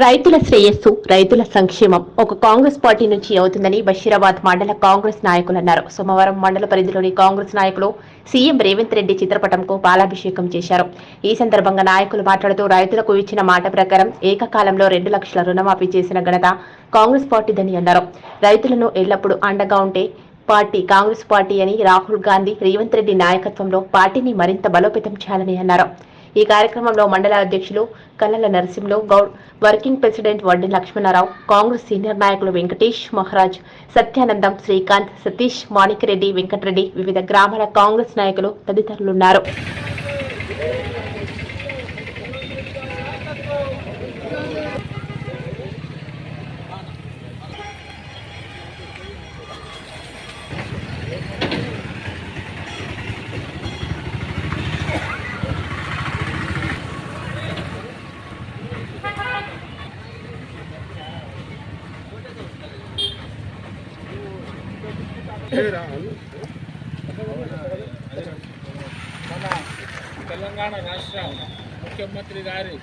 రైతుల శ్రేయస్సు రైతుల సంక్షేమం ఒక కాంగ్రెస్ పార్టీ నుంచి అవుతుందని బషీరాబాద్ మండల కాంగ్రెస్ నాయకులు అన్నారు. సోమవారం మండల పరిధిలోని కాంగ్రెస్ నాయకులు సీఎం రేవంత్ రెడ్డి చిత్రపటంకు పాలాభిషేకం చేశారు. ఈ సందర్భంగా నాయకులు మాట్లాడుతూ రైతులకు ఇచ్చిన మాట ప్రకారం ఏకకాలంలో రెండు లక్షల రుణమాఫీ చేసిన ఘనత కాంగ్రెస్ పార్టీదని అన్నారు. రైతులను ఎల్లప్పుడూ అండగా ఉంటే పార్టీ కాంగ్రెస్ పార్టీ అని రాహుల్ గాంధీ రేవంత్ రెడ్డి నాయకత్వంలో పార్టీని మరింత బలోపేతం చేయాలని అన్నారు. ఈ కార్యక్రమంలో మండల అధ్యక్షులు Kallala Narasimhulu Goud working president Vaddi Lakshmanarao Congress senior నాయకులు వెంకటేష్ మహారాజ్ సత్యానందం శ్రీకాంత్ సతీష్ మాణిక్రెడ్డి వెంకటరెడ్డి వివిధ గ్రామాల కాంగ్రెస్ నాయకులు తదితరులున్నారు. మన తెలంగాణ రాష్ట్ర ముఖ్యమంత్రి గారి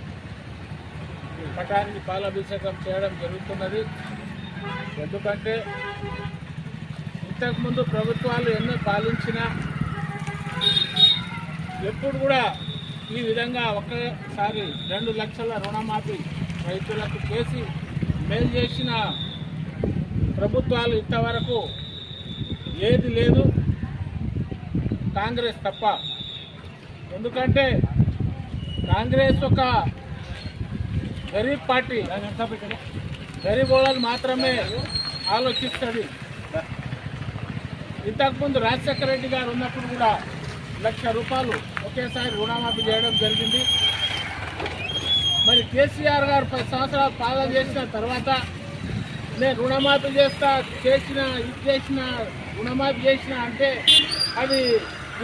పటానికి పాలాభిషేకం చేయడం జరుగుతున్నది. ఎందుకంటే ఇంతకుముందు ప్రభుత్వాలు ఎన్నో పాలించినా ఎప్పుడు కూడా ఈ విధంగా ఒక్కసారి రెండు లక్షల రుణమాఫీ రైతులకు చేసి మేలు చేసిన ప్రభుత్వాలు ఇంతవరకు ఏది లేదు. కాంగ్రెస్ తప్ప. ఎందుకంటే కాంగ్రెస్ ఒక గరీబ్ పార్టీ. గరీబ్ వాళ్ళని మాత్రమే ఆలోచిస్తుంది. ఇంతకుముందు రాజశేఖర రెడ్డి గారు ఉన్నప్పుడు కూడా లక్ష రూపాయలు ఒకేసారి రుణమాఫీ చేయడం జరిగింది. మరి కేసీఆర్ గారు పది సంవత్సరాలు పాలన చేసిన తర్వాత నేను రుణమాఫీ చేస్తా చేసిన ఇది చేసిన రుణమాఫీ చేసిన అంటే అది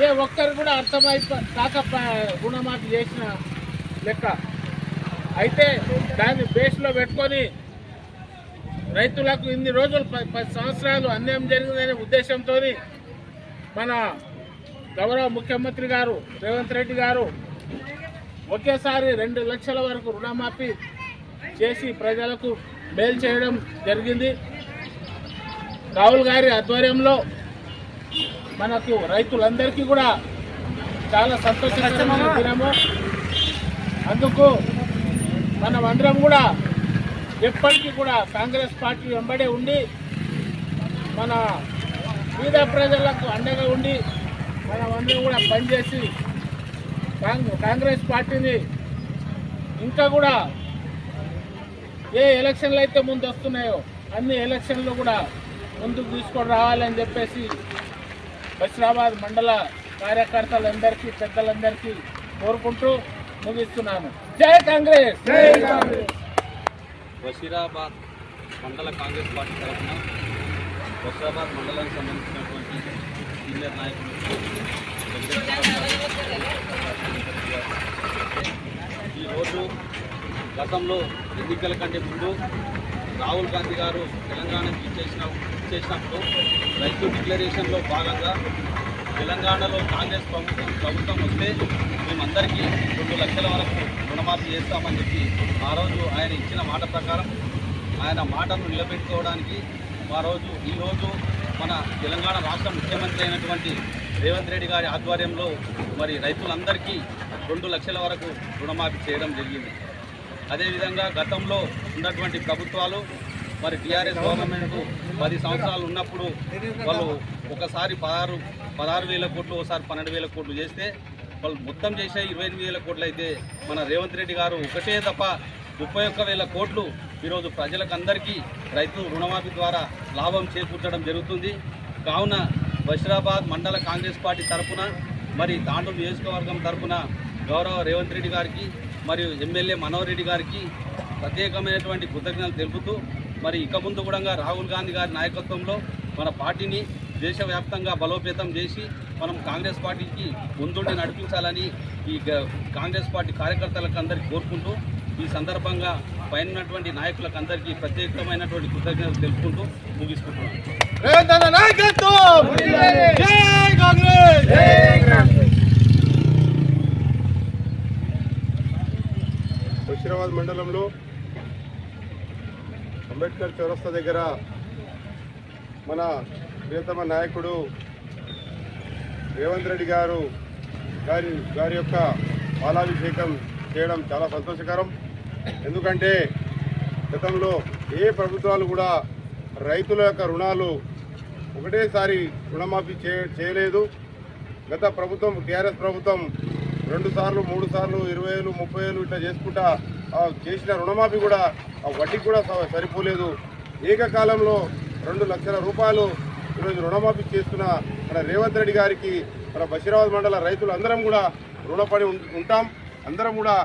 ఏ ఒక్కరు కూడా అర్థమై కాక రుణమాఫీ చేసిన లెక్క. అయితే దాన్ని బేస్లో పెట్టుకొని రైతులకు ఇన్ని రోజులు పది సంవత్సరాలు అన్యాయం జరిగిందనే ఉద్దేశంతో మన గౌరవ ముఖ్యమంత్రి గారు రేవంత్ రెడ్డి గారు ఒకేసారి రెండు లక్షల వరకు రుణమాఫీ చేసి ప్రజలకు మేలు చేయడం జరిగింది. రాహుల్ గారి ఆధ్వర్యంలో మనకు రైతులందరికీ కూడా చాలా సంతోషకరమైన దినము. అందుకు మనం అందరం కూడా ఎప్పటికీ కూడా కాంగ్రెస్ పార్టీ వెంబడే ఉండి మన పేద ప్రజలకు అండగా ఉండి మనం అందరం కూడా పనిచేసి కాంగ్- కాంగ్రెస్ పార్టీని ఇంకా కూడా ఏ ఎలక్షన్లు అయితే ముందు వస్తున్నాయో అన్ని ఎలక్షన్లు కూడా ముందుకు తీసుకొని రావాలని చెప్పేసి బషీరాబాద్ మండల కార్యకర్తలందరికీ పెద్దలందరికీ కోరుకుంటూ ముగిస్తున్నాను. జై కాంగ్రెస్! జై కాంగ్రెస్! బషీరాబాద్ మండల కాంగ్రెస్ పార్టీ తరఫున బషీరాబాద్ మండలానికి సంబంధించినటువంటి సీనియర్ నాయకులు ఈరోజు గతంలో ఎన్నికల కంటే ముందు రాహుల్ గాంధీ గారు తెలంగాణకి ఇచ్చేసిన ఇచ్చేసినప్పుడు రైతు డిక్లరేషన్లో భాగంగా తెలంగాణలో కాంగ్రెస్ ప్రభుత్వం ప్రభుత్వం వస్తే మేమందరికీ రెండు లక్షల వరకు రుణమాఫీ చేస్తామని చెప్పి ఆ రోజు ఆయన ఇచ్చిన మాట ప్రకారం ఆయన మాటను నిలబెట్టుకోవడానికి ఆ రోజు ఈరోజు మన తెలంగాణ రాష్ట్ర ముఖ్యమంత్రి అయినటువంటి రేవంత్ రెడ్డి గారి ఆధ్వర్యంలో మరి రైతులందరికీ రెండు లక్షల వరకు రుణమాఫీ చేయడం జరిగింది. అదేవిధంగా గతంలో ఉన్నటువంటి ప్రభుత్వాలు మరి టీఆర్ఎస్ గవర్నమెంట్ పది సంవత్సరాలు ఉన్నప్పుడు వాళ్ళు ఒకసారి పదహారు పదహారు వేల కోట్లు ఒకసారి పన్నెండు వేల కోట్లు చేస్తే వాళ్ళు మొత్తం చేసే ఇరవై ఎనిమిది వేల కోట్లు అయితే మన రేవంత్ రెడ్డి గారు ఒకటే తప్ప ముప్పై ఒక్క వేల కోట్లు ఈరోజు ప్రజలకు అందరికీ రైతు రుణమాఫీ ద్వారా లాభం చేకూర్చడం జరుగుతుంది. కావున బషీరాబాద్ మండల కాంగ్రెస్ పార్టీ తరఫున మరి తాండూరు నియోజకవర్గం తరఫున గౌరవ రేవంత్ రెడ్డి గారికి మరియు ఎమ్మెల్యే మనోహర్ రెడ్డి గారికి ప్రత్యేకమైనటువంటి కృతజ్ఞతలు తెలుపుతూ మరి ఇక ముందు కూడా రాహుల్ గాంధీ గారి నాయకత్వంలో మన పార్టీని దేశవ్యాప్తంగా బలోపేతం చేసి మనం కాంగ్రెస్ పార్టీకి ముందుండి నడిపించాలని ఈ కాంగ్రెస్ పార్టీ కార్యకర్తలకు అందరికీ కోరుకుంటూ ఈ సందర్భంగా పైన ఉన్నటువంటి నాయకులకు అందరికీ ప్రత్యేకమైనటువంటి కృతజ్ఞతలు తెలుపుకుంటూ ముగిసుకుంటున్నాను. రేవంత్ మండలంలో అంబేద్కర్ చౌరస్తా దగ్గర మన ప్రియతమ నాయకుడు రేవంత్ రెడ్డి గారు గారి గారి యొక్క బాలాభిషేకం చేయడం చాలా సంతోషకరం. ఎందుకంటే గతంలో ఏ ప్రభుత్వాలు కూడా రైతుల యొక్క రుణాలు ఒకటేసారి రుణమాఫీ చేయలేదు. గత ప్రభుత్వం టీఆర్ఎస్ ప్రభుత్వం రెండు సార్లు మూడు సార్లు ఇరవై వేలు ముప్పై వేలు ఇట్లా చేసుకుంటా ఆ చేసిన రుణమాఫీ కూడా ఆ వడ్డీ కూడా సరిపోలేదు. ఏకకాలంలో రెండు లక్షల రూపాయలు ఈరోజు రుణమాఫీ చేస్తున్న మన రేవంత్ రెడ్డి గారికి మన బషీరాబాద్ మండల రైతులు అందరం కూడా రుణపడి ఉం- ఉంటాం. అందరం కూడా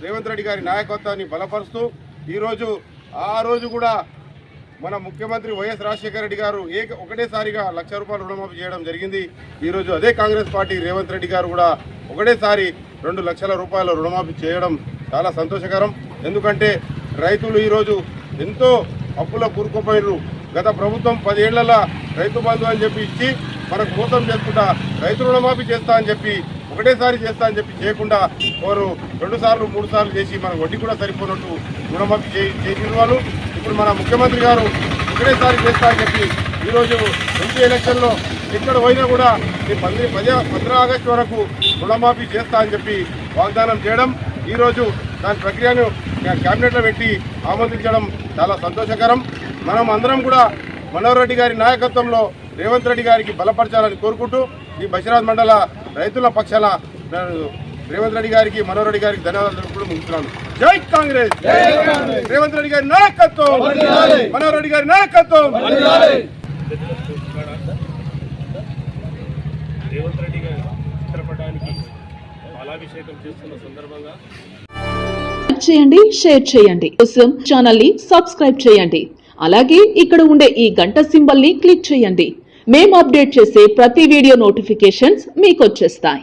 రేవంత్ రెడ్డి గారి నాయకత్వాన్ని బలపరుస్తూ ఈరోజు ఆ రోజు కూడా మన ముఖ్యమంత్రి వైఎస్ రాజశేఖర రెడ్డి గారు ఏక ఒకటేసారిగా లక్ష రూపాయలు రుణమాఫీ చేయడం జరిగింది. ఈరోజు అదే కాంగ్రెస్ పార్టీ రేవంత్ రెడ్డి గారు కూడా ఒకటేసారి రెండు లక్షల రూపాయల రుణమాఫీ చేయడం చాలా సంతోషకరం. ఎందుకంటే రైతులు ఈరోజు ఎంతో అప్పుల కూరుకుపోయినరు. గత ప్రభుత్వం పదేళ్ళలో రైతు బంధు అని చెప్పి ఇచ్చి మనకు మోసం చేసుకుంటా రైతు రుణమాఫీ చేస్తా అని చెప్పి ఒకటేసారి చేస్తా అని చెప్పి చేయకుండా వారు రెండు సార్లు మూడు సార్లు చేసి మన వడ్డీ కూడా సరిపోనట్టు రుణమాఫీ చే- చేసిన వాళ్ళు ఇప్పుడు మన ముఖ్యమంత్రి గారు ఒకటేసారి చేస్తారని చెప్పి ఈరోజు ఎంపీ ఎలక్షన్లో ఎక్కడ పోయినా కూడా ఈ పది పదే పంద్రహ ఆగస్టు వరకు రుణమాఫీ చేస్తా అని చెప్పి వాగ్దానం చేయడం ఈరోజు దాని ప్రక్రియను క్యాబినెట్లో పెట్టి ఆమోదించడం చాలా సంతోషకరం. మనం అందరం కూడా మనోహర్ రెడ్డి గారి నాయకత్వంలో రేవంత్ రెడ్డి గారికి బలపరచాలని కోరుకుంటూ ఈ బషీరాజ్ మండల రైతుల పక్షాల రేవంత్ రెడ్డి గారికి మనోహర్ రెడ్డి గారికి ధన్యవాదాలు తెలుపుతూ ముగిస్తున్నాను. జై కాంగ్రెస్. రేవంత్ రెడ్డి గారి నాయకత్వం. మనోహర్ రెడ్డి గారి నాయకత్వం. రేవంత్ రెడ్డి గారి చిత్రపటానికి పాలాభిషేకం చేస్తున్న సందర్భంగా చేయండి షేర్ చేయండి. కోసం ఛానల్ని సబ్స్క్రైబ్ చేయండి. అలాగే ఇక్కడ ఉండే ఈ గంట సింబల్ని క్లిక్ చేయండి. మేము అప్డేట్ చేసే ప్రతి వీడియో నోటిఫికేషన్స్ మీకు వచ్చేస్తాయి.